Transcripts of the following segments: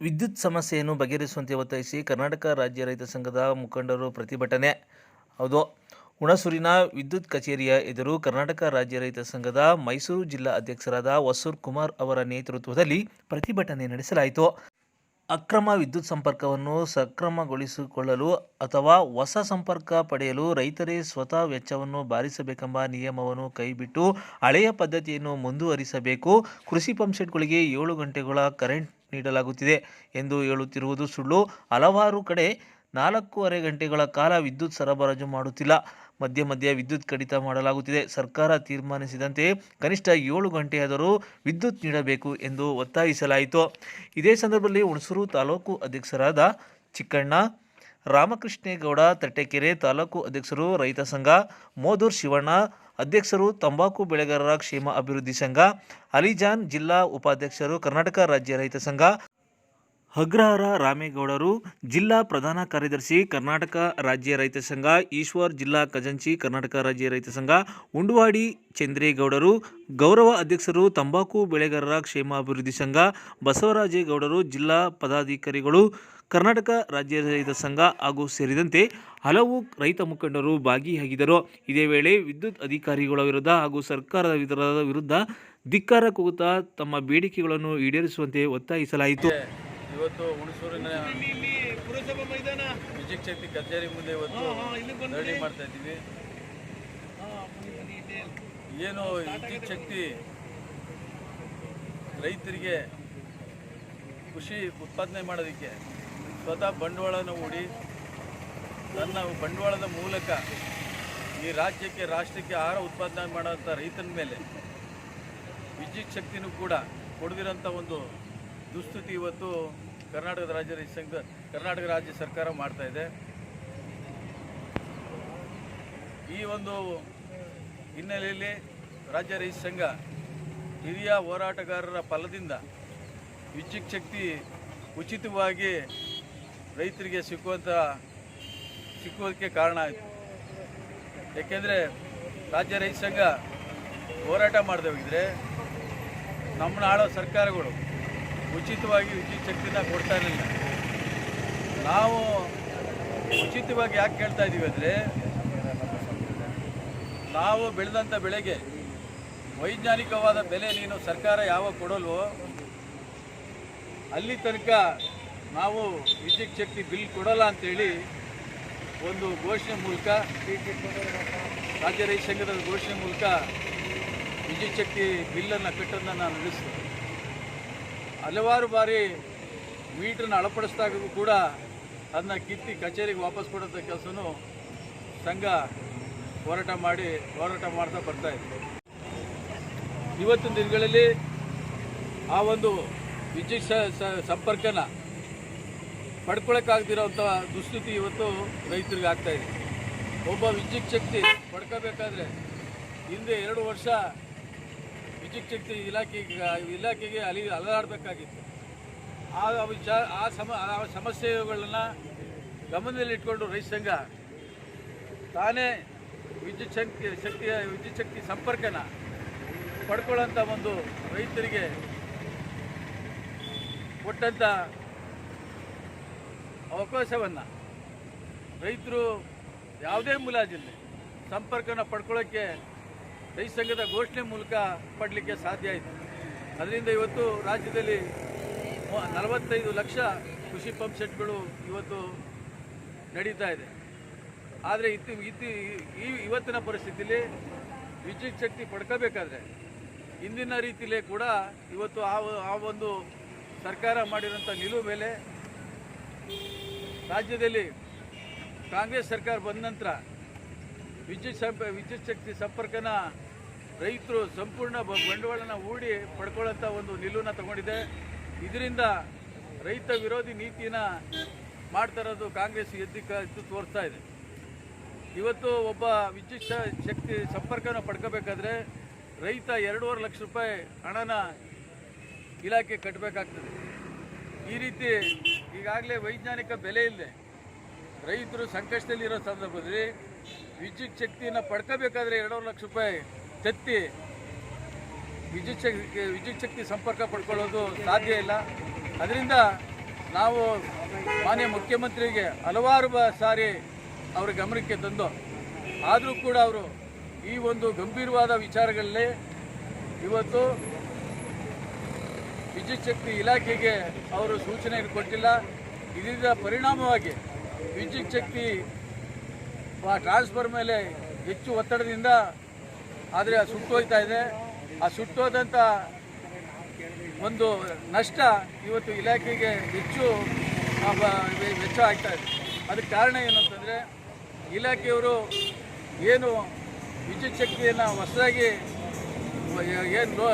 ವಿದ್ಯುತ್ ಸಮಸ್ಯೆಯನ್ನು ಬಗೆಹರಿಸುವಂತೆ ಒತ್ತಾಯಿಸಿ ಕರ್ನಾಟಕ ರಾಜ್ಯ ರೈತ ಸಂಘದ ಮುಖಂಡರು ಪ್ರತಿಭಟನೆ. ಹೌದು, ಹುಣಸೂರಿನ ವಿದ್ಯುತ್ ಕಚೇರಿಯ ಎದುರು ಕರ್ನಾಟಕ ರಾಜ್ಯ ರೈತ ಸಂಘದ ಮೈಸೂರು ಜಿಲ್ಲಾ ಅಧ್ಯಕ್ಷರಾದ ವಸೂರ್ ಕುಮಾರ್ ಅವರ ನೇತೃತ್ವದಲ್ಲಿ ಪ್ರತಿಭಟನೆ ನಡೆಸಲಾಯಿತು. ಅಕ್ರಮ ವಿದ್ಯುತ್ ಸಂಪರ್ಕವನ್ನು ಸಕ್ರಮಗೊಳಿಸಿಕೊಳ್ಳಲು ಅಥವಾ ಹೊಸ ಸಂಪರ್ಕ ಪಡೆಯಲು ರೈತರೇ ಸ್ವತಃ ವೆಚ್ಚವನ್ನು ಬಾರಿಸಬೇಕೆಂಬ ನಿಯಮವನ್ನು ಕೈಬಿಟ್ಟು ಹಳೆಯ ಪದ್ಧತಿಯನ್ನು ಮುಂದುವರಿಸಬೇಕು. ಕೃಷಿ ಪಂಪ್ಸೆಟ್ಗಳಿಗೆ ಏಳು ಗಂಟೆಗಳ ಕರೆಂಟ್ ನೀಡಲಾಗುತ್ತಿದೆ ಎಂದು ಹೇಳುತ್ತಿರುವುದು ಸುಳ್ಳು. ಹಲವಾರು ಕಡೆ ನಾಲ್ಕೂವರೆ ಗಂಟೆಗಳ ಕಾಲ ವಿದ್ಯುತ್ ಸರಬರಾಜು ಮಾಡುತ್ತಿಲ್ಲ. ಮಧ್ಯೆ ಮಧ್ಯೆ ವಿದ್ಯುತ್ ಕಡಿತ ಮಾಡಲಾಗುತ್ತಿದೆ. ಸರ್ಕಾರ ತೀರ್ಮಾನಿಸಿದಂತೆ ಕನಿಷ್ಠ ಏಳು ಗಂಟೆಯಾದರೂ ವಿದ್ಯುತ್ ನೀಡಬೇಕು ಎಂದು ಒತ್ತಾಯಿಸಲಾಯಿತು. ಇದೇ ಸಂದರ್ಭದಲ್ಲಿ ಹುಣಸೂರು ತಾಲೂಕು ಅಧ್ಯಕ್ಷರಾದ ಚಿಕ್ಕಣ್ಣ, ರಾಮಕೃಷ್ಣೇಗೌಡ, ತಟ್ಟೆಕೆರೆ ತಾಲೂಕು ಅಧ್ಯಕ್ಷರು, ರೈತ ಸಂಘ, ಮೋದೂರ್ ಶಿವಣ್ಣ ಅಧ್ಯಕ್ಷರು ತಂಬಾಕು ಬೆಳೆಗಾರರ ಕ್ಷೇಮ ಅಭಿವೃದ್ಧಿ ಸಂಘ ಅಲಿಜಾನ್ ಜಿಲ್ಲಾ ಉಪಾಧ್ಯಕ್ಷರು ಕರ್ನಾಟಕ ರಾಜ್ಯ ರೈತ ಸಂಘ ಅಗ್ರಹಾರ ರಾಮೇಗೌಡರು ಜಿಲ್ಲಾ ಪ್ರಧಾನ ಕಾರ್ಯದರ್ಶಿ ಕರ್ನಾಟಕ ರಾಜ್ಯ ರೈತ ಸಂಘ, ಈಶ್ವರ್ ಜಿಲ್ಲಾ ಖಜಾಂಚಿ ಕರ್ನಾಟಕ ರಾಜ್ಯ ರೈತ ಸಂಘ, ಉಂಡುವಾಡಿ ಚಂದ್ರೇಗೌಡರು, ಗೌರವ ಅಧ್ಯಕ್ಷರು ತಂಬಾಕು ಬೆಳೆಗಾರರ ಕ್ಷೇಮಾಭಿವೃದ್ಧಿ ಸಂಘ, ಬಸವರಾಜೇಗೌಡರು ಜಿಲ್ಲಾ ಪದಾಧಿಕಾರಿಗಳು, ಕರ್ನಾಟಕ ರಾಜ್ಯ ರೈತ ಸಂಘ ಹಾಗೂ ಸೇರಿದಂತೆ ಹಲವು ರೈತ ಮುಖಂಡರು ಭಾಗಿಯಾಗಿದ್ದರು. ಇದೇ ವೇಳೆ ವಿದ್ಯುತ್ ಅಧಿಕಾರಿಗಳ ವಿರುದ್ಧ ಹಾಗೂ ಸರ್ಕಾರದ ವಿರುದ್ಧ ಧಿಕ್ಕಾರ ಕೂಗುತ್ತಾ ತಮ್ಮ ಬೇಡಿಕೆಗಳನ್ನು ಈಡೇರಿಸುವಂತೆ ಒತ್ತಾಯಿಸಲಾಯಿತು. ಇವತ್ತು ಹುಣಸೂರಿನ ವಿಜಯ ಶಕ್ತಿ ಕಚೇರಿ ಮುಂದೆ ಇವತ್ತು ರೆಡಿ ಮಾಡ್ತಾ ಇದ್ದೀವಿ. ಏನು ವಿದ್ಯುತ್ ಶಕ್ತಿ ರೈತರಿಗೆ ಕೃಷಿ ಉತ್ಪಾದನೆ ಮಾಡೋದಕ್ಕೆ ಸ್ವತಃ ಬಂಡವಾಳನ ಹೂಡಿ ತನ್ನ ಬಂಡವಾಳದ ಮೂಲಕ ಈ ರಾಜ್ಯಕ್ಕೆ ರಾಷ್ಟ್ರಕ್ಕೆ ಆಹಾರ ಉತ್ಪಾದನೆ ಮಾಡೋಂಥ ರೈತನ ಮೇಲೆ ವಿದ್ಯುತ್ ಶಕ್ತಿನೂ ಕೂಡ ಕೊಡದಿರೋಂಥ ಒಂದು ದುಸ್ಥಿತಿ ಇವತ್ತು ಕರ್ನಾಟಕದ ರಾಜ್ಯ ರೈತ ಕರ್ನಾಟಕ ರಾಜ್ಯ ಸರ್ಕಾರ ಮಾಡ್ತಾ ಇದೆ. ಈ ಒಂದು ಹಿನ್ನೆಲೆಯಲ್ಲಿ ರಾಜ್ಯ ರೈತ ಸಂಘ ಹಿರಿಯ ಹೋರಾಟಗಾರರ ಫಲದಿಂದ ವಿದ್ಯುತ್ ಶಕ್ತಿ ಉಚಿತವಾಗಿ ರೈತರಿಗೆ ಸಿಕ್ಕುವಂಥ ಸಿಕ್ಕುವುದಕ್ಕೆ ಕಾರಣ ಆಯಿತು. ಏಕೆಂದರೆ ರಾಜ್ಯ ರೈತ ಸಂಘ ಹೋರಾಟ ಮಾಡದೆ ಹೋಗಿದ್ರೆ ನಮ್ಮನ್ನ ಆಳೋ ಸರ್ಕಾರಗಳು ಉಚಿತವಾಗಿ ವಿದ್ಯುತ್ ಶಕ್ತಿನ ಕೊಡ್ತಾ ಇರಲಿಲ್ಲ. ನಾವು ಉಚಿತವಾಗಿ ಯಾಕೆ ಕೇಳ್ತಾ ಇದ್ದೀವಿ ಅಂದರೆ, ನಾವು ಬೆಳೆದಂಥ ಬೆಳೆಗೆ ವೈಜ್ಞಾನಿಕವಾದ ಬೆಲೆ ನೀನು ಸರ್ಕಾರ ಯಾವಾಗ ಕೊಡಲ್ವೋ, ಅಲ್ಲಿ ತನಕ ನಾವು ವಿದ್ಯುತ್ ಶಕ್ತಿ ಬಿಲ್ ಕೊಡಲ್ಲ ಅಂತೇಳಿ ಒಂದು ಘೋಷಣೆ ಮೂಲಕ, ರಾಜ್ಯ ರೈತ ಸಂಘದ ಘೋಷಣೆ ಮೂಲಕ ವಿದ್ಯುತ್ ಶಕ್ತಿ ಬಿಲ್ಲನ್ನು ಕಟ್ಟೋದನ್ನ ನಾನು ನಿಲ್ಲಿಸಿದೆ ಹಲವಾರು ಬಾರಿ ಮೀಟ್ರನ್ನ ಅಳಪಡಿಸಿದಾಗೂ ಕೂಡ ಅದನ್ನ ಕಿತ್ತಿ ಕಚೇರಿಗೆ ವಾಪಸ್ ಕೊಡೋಂಥ ಕೆಲಸನೂ ಸಂಘ ಹೋರಾಟ ಮಾಡಿ, ಹೋರಾಟ ಮಾಡ್ತಾ ಬರ್ತಾ ಇದೆ. ಇವತ್ತಿನ ದಿನಗಳಲ್ಲಿ ಆ ಒಂದು ವಿದ್ಯುತ್ ಸಂಪರ್ಕನ ಪಡ್ಕೊಳಕ್ಕಾಗದಿರೋಂಥ ದುಸ್ಥಿತಿ ಇವತ್ತು ರೈತರಿಗೆ ಇದೆ. ಒಬ್ಬ ವಿದ್ಯುತ್ ಶಕ್ತಿ ಪಡ್ಕೋಬೇಕಾದ್ರೆ ಹಿಂದೆ ಎರಡು ವರ್ಷ ವಿದ್ಯುತ್ ಶಕ್ತಿ ಇಲಾಖೆಗೆ ಇಲಾಖೆಗೆ ಅಲಿ ಅಲದಾಡಬೇಕಾಗಿತ್ತು ಆ ವಿಚಾರ, ಆ ಸಮ, ಆ ಸಮಸ್ಯೆಗಳನ್ನು ಗಮನದಲ್ಲಿಟ್ಕೊಂಡು ರೈತ ಸಂಘ ತಾನೇ ವಿದ್ಯುತ್ ಶಕ್ತಿ, ಶಕ್ತಿಯ, ವಿದ್ಯುತ್ ಶಕ್ತಿ ಸಂಪರ್ಕನ ಪಡ್ಕೊಳ್ಳೋಂಥ ಒಂದು ರೈತರಿಗೆ ಕೊಟ್ಟಂಥ ಅವಕಾಶವನ್ನು ರೈತರು ಯಾವುದೇ ಮುಲಾಜಿಲ್ಲ ಸಂಪರ್ಕನ ಪಡ್ಕೊಳ್ಳೋಕ್ಕೆ ರೈತ ಸಂಘದ ಘೋಷಣೆ ಮೂಲಕ ಪಡಲಿಕ್ಕೆ ಸಾಧ್ಯ ಆಯಿತು. ಅದರಿಂದ ಇವತ್ತು ರಾಜ್ಯದಲ್ಲಿ ನಲವತ್ತೈದು ಲಕ್ಷ ಕೃಷಿ ಪಂಪ್ ಸೆಟ್ಗಳು ಇವತ್ತು ನಡೀತಾ ಇದೆ. ಆದರೆ ಇತ್ತು ಇತ್ತು ಈ ಇವತ್ತಿನ ಪರಿಸ್ಥಿತಿಯಲ್ಲಿ ವಿದ್ಯುತ್ ಶಕ್ತಿ ಪಡ್ಕೋಬೇಕಾದ್ರೆ ಇಂದಿನ ರೀತಿಯಲ್ಲೇ ಕೂಡ ಇವತ್ತು ಆ ಆ ಒಂದು ಸರ್ಕಾರ ಮಾಡಿರೋಂಥ ನಿಲುವು ಮೇಲೆ ರಾಜ್ಯದಲ್ಲಿ ಕಾಂಗ್ರೆಸ್ ಸರ್ಕಾರ ಬಂದ ನಂತರ ವಿದ್ಯುತ್ ವಿದ್ಯುತ್ ಶಕ್ತಿ ಸಂಪರ್ಕನ ರೈತರು ಸಂಪೂರ್ಣ ಬಂಡವಾಳನ ಹೂಡಿ ಪಡ್ಕೊಳ್ಳೋಂಥ ಒಂದು ನಿಲುವನ್ನು ತಗೊಂಡಿದೆ. ಇದರಿಂದ ರೈತ ವಿರೋಧಿ ನೀತಿನ ಮಾಡ್ತಾ ಇರೋದು ಕಾಂಗ್ರೆಸ್ ಎದ್ದು ಎದ್ದು ತೋರಿಸ್ತಾ ಇದೆ. ಇವತ್ತು ಒಬ್ಬ ವಿದ್ಯುತ್ ಶಕ್ತಿ ಸಂಪರ್ಕನ ಪಡ್ಕೋಬೇಕಾದ್ರೆ ರೈತ ಎರಡೂವರೆ ಲಕ್ಷ ರೂಪಾಯಿ ಹಣನ ಇಲಾಖೆ ಕಟ್ಟಬೇಕಾಗ್ತದೆ ಈ ರೀತಿ ಈಗಾಗಲೇ ವೈಜ್ಞಾನಿಕ ಬೆಲೆ ಇಲ್ಲದೆ ರೈತರು ಸಂಕಷ್ಟದಲ್ಲಿರೋ ಸಂದರ್ಭದಲ್ಲಿ ವಿದ್ಯುತ್ ಶಕ್ತಿಯನ್ನು ಪಡ್ಕೋಬೇಕಾದ್ರೆ ಎರಡೂವರೆ ಲಕ್ಷ ರೂಪಾಯಿ ತೆತ್ತಿ ವಿದ್ಯುತ್ ಶಕ್ತಿ ವಿದ್ಯುತ್ ಶಕ್ತಿ ಸಂಪರ್ಕ ಪಡ್ಕೊಳ್ಳೋದು ಸಾಧ್ಯ ಇಲ್ಲ. ಅದರಿಂದ ನಾವು ಮಾನ್ಯ ಮುಖ್ಯಮಂತ್ರಿಗೆ ಹಲವಾರು ಸಾರಿ ಅವರ ಗಮನಕ್ಕೆ ತಂದು, ಆದರೂ ಕೂಡ ಅವರು ಈ ಒಂದು ಗಂಭೀರವಾದ ವಿಚಾರಗಳಲ್ಲಿ ಇವತ್ತು ವಿದ್ಯುತ್ ಶಕ್ತಿ ಇಲಾಖೆಗೆ ಅವರು ಸೂಚನೆಯನ್ನು ಕೊಟ್ಟಿಲ್ಲ. ಇದರಿಂದ ಪರಿಣಾಮವಾಗಿ ವಿದ್ಯುತ್ ಶಕ್ತಿ ಟ್ರಾನ್ಸ್ಫರ್ ಮೇಲೆ ಹೆಚ್ಚು ಒತ್ತಡದಿಂದ ಆದರೆ ಸುಟ್ಟೋಯ್ತಾ ಇದೆ. ಆ ಸುಟ್ಟೋದಂಥ ಒಂದು ನಷ್ಟ ಇವತ್ತು ಇಲಾಖೆಗೆ ಹೆಚ್ಚು ವೆಚ್ಚ ಆಗ್ತಾ ಇದೆ. ಅದಕ್ಕೆ ಕಾರಣ ಏನು ಅಂತಂದರೆ, ಇಲಾಖೆಯವರು ಏನು ವಿದ್ಯುತ್ ಶಕ್ತಿಯನ್ನು ಹೊಸದಾಗಿ ಏನು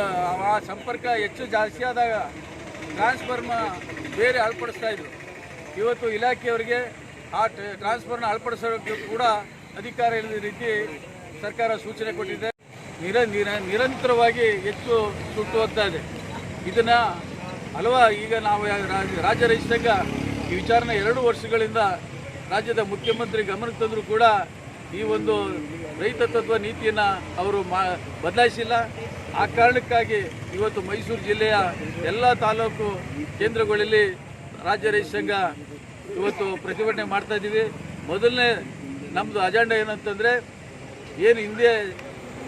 ಆ ಸಂಪರ್ಕ ಹೆಚ್ಚು ಜಾಸ್ತಿ ಆದಾಗ ಟ್ರಾನ್ಸ್ಫರ್ಮ ಬೇರೆ ಅಳಪಡಿಸ್ತಾ ಇದ್ರು. ಇವತ್ತು ಇಲಾಖೆಯವರಿಗೆ ಆ ಟ್ರ- ಟ್ರಾನ್ಸ್ಫರ್ನ ಅಳಪಡಿಸೋಕ್ಕೆ ಕೂಡ ಅಧಿಕಾರ ಇಲ್ಲದ ರೀತಿ ಸರ್ಕಾರ ಸೂಚನೆ ಕೊಟ್ಟಿದೆ. ನಿರ ನಿರ ನಿರಂತರವಾಗಿ ಹೆಚ್ಚು ಸುಟ್ಟು ಹೋಗ್ತಾ ಇದೆ. ಇದನ್ನು ಹಲವಾ ಈಗ ನಾವು ರಾಜ್ಯ ರೈತ ಸಂಘ ಈ ವಿಚಾರನ ಎರಡು ವರ್ಷಗಳಿಂದ ರಾಜ್ಯದ ಮುಖ್ಯಮಂತ್ರಿ ಗಮನಕ್ಕೆ ತಂದರೂ ಕೂಡ ಈ ಒಂದು ರೈತ ತತ್ವ ನೀತಿಯನ್ನು ಅವರು ಮಾ ಬದಲಾಯಿಸಿಲ್ಲ. ಆ ಕಾರಣಕ್ಕಾಗಿ ಇವತ್ತು ಮೈಸೂರು ಜಿಲ್ಲೆಯ ಎಲ್ಲ ತಾಲೂಕು ಕೇಂದ್ರಗಳಲ್ಲಿ ರಾಜ್ಯ ರೈತ ಸಂಘ ಇವತ್ತು ಪ್ರತಿಭಟನೆ ಮಾಡ್ತಾ ಇದ್ದೀವಿ. ಮೊದಲನೇ ನಮ್ಮದು ಅಜೆಂಡಾ ಏನಂತಂದರೆ, ಏನು ಹಿಂದೆ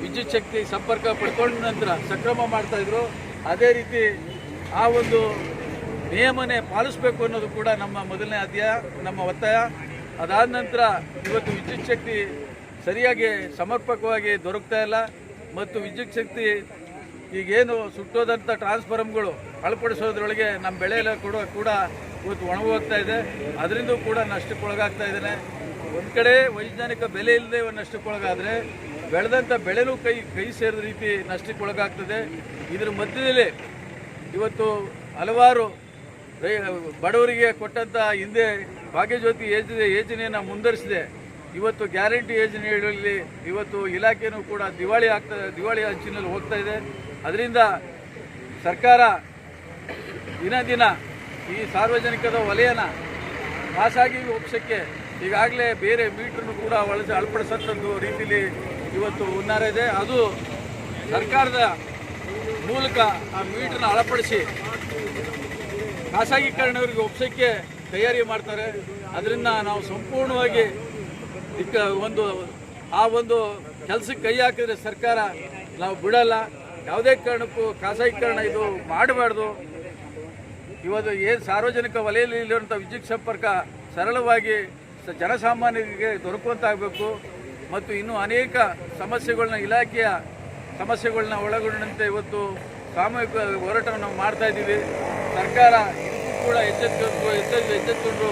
ವಿದ್ಯುತ್ ಶಕ್ತಿ ಸಂಪರ್ಕ ಪಡ್ಕೊಂಡ ನಂತರ ಸಕ್ರಮ ಮಾಡ್ತಾಯಿದ್ರು ಅದೇ ರೀತಿ ಆ ಒಂದು ನಿಯಮನೆ ಪಾಲಿಸಬೇಕು ಅನ್ನೋದು ಕೂಡ ನಮ್ಮ ಮೊದಲನೇ ಅಧ್ಯಾಯ, ನಮ್ಮ ಒತ್ತಾಯ. ಅದಾದ ನಂತರ ಇವತ್ತು ವಿದ್ಯುತ್ ಶಕ್ತಿ ಸರಿಯಾಗಿ ಸಮರ್ಪಕವಾಗಿ ದೊರಕ್ತಾ ಇಲ್ಲ. ಮತ್ತು ವಿದ್ಯುತ್ ಶಕ್ತಿ ಈಗೇನು ಸುಟ್ಟೋದಂಥ ಟ್ರಾನ್ಸ್ಫಾರ್ಮ್ಗಳು ಅಳಪಡಿಸೋದ್ರೊಳಗೆ ನಮ್ಮ ಬೆಳೆ ಎಲ್ಲ ಕೂಡ ಕೂಡ ಇವತ್ತು ಒಣಗೋಗ್ತಾ ಇದೆ. ಅದರಿಂದ ಕೂಡ ನಷ್ಟಕ್ಕೊಳಗಾಗ್ತಾ ಇದ್ದಾನೆ. ಒಂದು ಕಡೆ ವೈಜ್ಞಾನಿಕ ಬೆಲೆ ಇಲ್ಲದೆ ನಷ್ಟಕ್ಕೊಳಗಾದರೆ ಬೆಳೆದಂಥ ಬೆಳೆನೂ ಕೈ ಕೈ ಸೇರಿದ ರೀತಿ ನಷ್ಟಕ್ಕೊಳಗಾಗ್ತದೆ ಇದರ ಮಧ್ಯದಲ್ಲಿ ಇವತ್ತು ಹಲವಾರು ರೈ, ಬಡವರಿಗೆ ಕೊಟ್ಟಂಥ ಹಿಂದೆ ಭಾಗ್ಯಜ್ಯೋತಿ ಯೋಜನೆ, ಯೋಜನೆಯನ್ನು ಮುಂದುವರಿಸಿದೆ. ಇವತ್ತು ಗ್ಯಾರಂಟಿ ಯೋಜನೆಗಳಲ್ಲಿ ಇವತ್ತು ಇಲಾಖೆನೂ ಕೂಡ ದಿವಾಳಿ ಆಗ್ತದೆ ದಿವಾಳಿ ಅಂಚಿನಲ್ಲಿ ಹೋಗ್ತಾ ಇದೆ. ಅದರಿಂದ ಸರ್ಕಾರ ದಿನ ದಿನ ಈ ಸಾರ್ವಜನಿಕದ ವಲಯನ ಖಾಸಗಿ ಒಪ್ಸೋಕ್ಕೆ ಈಗಾಗಲೇ ಬೇರೆ ಮೀಟ್ರನ್ನು ಕೂಡ ಒಳಸ ಅಳಪಡಿಸೋಂಥದ್ದು ರೀತಿಲಿ ಇವತ್ತು ಹುನ್ನಾರ ಇದೆ. ಅದು ಸರ್ಕಾರದ ಮೂಲಕ ಆ ಮೀಟರ್ನ ಅಳಪಡಿಸಿ ಖಾಸಗೀಕರಣವರಿಗೆ ಒಪ್ಸೋಕ್ಕೆ ತಯಾರಿ ಮಾಡ್ತಾರೆ. ಅದರಿಂದ ನಾವು ಸಂಪೂರ್ಣವಾಗಿ ದಿಕ್ಕ ಒಂದು, ಆ ಒಂದು ಕೆಲಸಕ್ಕೆ ಕೈ ಹಾಕಿದ್ರೆ ಸರ್ಕಾರ ನಾವು ಬಿಡಲ್ಲ. ಯಾವುದೇ ಕಾರಣಕ್ಕೂ ಖಾಸಗೀಕರಣ ಇದು ಮಾಡಬಾರ್ದು. ಇವತ್ತು ಏನು ಸಾರ್ವಜನಿಕ ವಲಯದಲ್ಲಿ ಇರುವಂಥ ವಿದ್ಯುತ್ ಸಂಪರ್ಕ ಸರಳವಾಗಿ ಜನಸಾಮಾನ್ಯರಿಗೆ ದೊರಕುವಂತಾಗಬೇಕು. ಮತ್ತು ಇನ್ನೂ ಅನೇಕ ಸಮಸ್ಯೆಗಳನ್ನ ಇಲಾಖೆಯ ಸಮಸ್ಯೆಗಳನ್ನ ಒಳಗೊಂಡಂತೆ ಇವತ್ತು ಸಾಮೂಹಿಕ ಹೋರಾಟವನ್ನು ನಾವು ಮಾಡ್ತಾ ಇದ್ದೀವಿ. ಸರ್ಕಾರ ಇದಕ್ಕೂ ಕೂಡ ಎಚ್ಚೆತ್ತು ಎಚ್ಚೆತ್ತು ಎಚ್ಚೆತ್ತುಕೊಂಡು